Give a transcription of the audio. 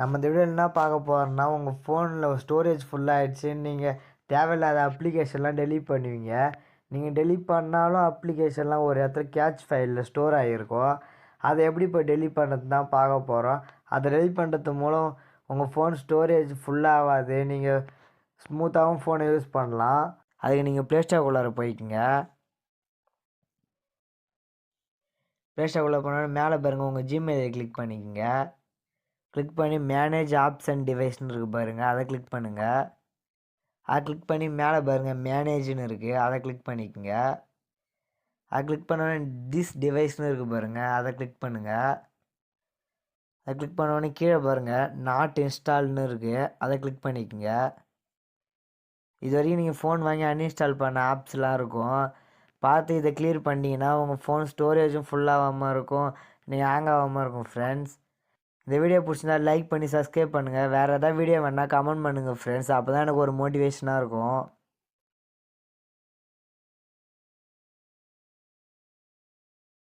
நம்ம இந்த வீடியோ என்ன பார்க்க போகிறோம்னா உங்கள் ஃபோனில் ஸ்டோரேஜ் ஃபுல்லாகிடுச்சு நீங்கள் தேவையில்லாத அப்ளிகேஷன்லாம் டெலீட் பண்ணுவீங்க. நீங்கள் டெலீட் பண்ணாலும் அப்ளிகேஷன்லாம் ஒரு இடத்துல கேட்ச் ஃபைலில் ஸ்டோர் ஆகிருக்கும் அதை எப்படி இப்போ டெலீட் பண்ணுறது தான் பார்க்க போகிறோம் அதை டெலீட் பண்ணுறது மூலம் உங்கள் ஃபோன் ஸ்டோரேஜ் ஃபுல்லாகாது நீங்கள் ஸ்மூத்தாகவும் ஃபோனை யூஸ் பண்ணலாம். அதுக்கு நீங்கள் ப்ளே ஸ்டோர்க்குள்ளார போய்க்குங்க. ப்ளே ஸ்டோர்க்குள்ளே போனால் மேலே பாருங்கள் உங்கள் ஜிமெயிலை கிளிக் பண்ணிக்கோங்க. கிளிக் பண்ணி மேனேஜ் ஆப்ஸ் அண்ட் டிவைஸ்னு இருக்குது பாருங்கள் அதை கிளிக் பண்ணுங்கள் அதை கிளிக் பண்ணி மேலே பாருங்கள் மேனேஜ்னு இருக்குது அதை கிளிக் பண்ணிக்கோங்க. அதை கிளிக் பண்ணோடனே திஸ் டிவைஸ்னு இருக்குது பாருங்கள் அதை கிளிக் பண்ணுங்கள் அதை கிளிக் பண்ணோடனே கீழே பாருங்கள் நாட் இன்ஸ்டால்னு இருக்குது அதை கிளிக் பண்ணிக்கோங்க. இது வரைக்கும் நீங்கள் ஃபோன் வாங்கி அன்இன்ஸ்டால் பண்ண ஆப்ஸ்லாம் இருக்கும். பார்த்து இதை கிளியர் பண்ணிங்கன்னா உங்கள் ஃபோன் ஸ்டோரேஜும் ஃபுல்லாகாமல் இருக்கும். நீங்கள் ஹேங் ஆகாமல் இருக்கும் ஃப்ரெண்ட்ஸ் இந்த வீடியோ பிடிச்சிருந்தா லைக் பண்ணி சப்ஸ்கிரைப் பண்ணுங்கள் வேறு எதாவது வீடியோ வேணால் கமெண்ட் பண்ணுங்கள் ஃப்ரெண்ட்ஸ் அப்போ தான் எனக்கு ஒரு மோட்டிவேஷனாக இருக்கும்.